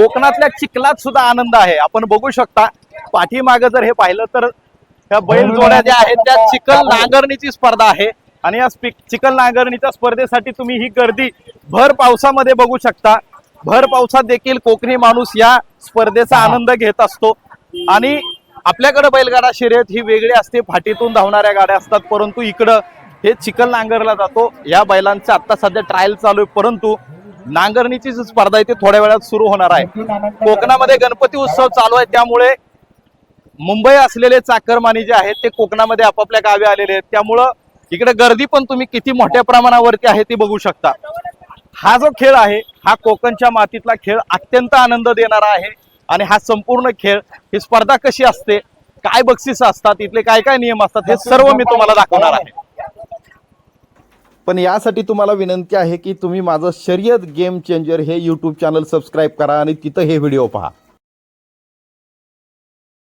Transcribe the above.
कोकणातल्या चिखलात सुद्धा आनंद आहे. आपण बघू शकता पाठीमागं जर हे पाहिलं तर त्या बैल जोड्या ज्या आहेत त्या चिखल नांगरणीची स्पर्धा आहे. आणि या चिखल नांगरणीच्या स्पर्धेसाठी तुम्ही ही गर्दी भर पावसामध्ये बघू शकता. भर पावसात देखील कोकणी माणूस या स्पर्धेचा आनंद घेत असतो. आणि आपल्याकडे बैलगाडा शर्यत ही वेगळी असते फाटीतून धावणाऱ्या गाड्या असतात. परंतु इकडं हे चिखल नांगरला जातो. या बैलांचं आता सध्या ट्रायल चालू आहे. परंतु नांगरणीची जी स्पर्धा आहे ती थोड्या वेळात सुरू होणार आहे. कोकणामध्ये गणपती उत्सव चालू आहे. त्यामुळे मुंबई असलेले चाकरमानी जे आहेत ते कोकणामध्ये आपापल्या गावी आलेले आहेत. त्यामुळं इकडे गर्दी पण तुम्ही किती मोठ्या प्रमाणावरती आहे ती बघू शकता. हा जो खेळ आहे हा कोकणच्या मातीतला खेळ अत्यंत आनंद देणारा आहे आणि हा संपूर्ण खेळ ही स्पर्धा कशी असते काय बक्षिस असतात इथले काय काय नियम असतात हे सर्व मी तुम्हाला दाखवणार आहे. पण यासाठी तुम्हाला विनंती आहे की तुम्ही माझं शर्यत गेम चेंजर हे यूट्यूब चॅनल सबस्क्राईब करा आणि तिथं हे व्हिडिओ पहा.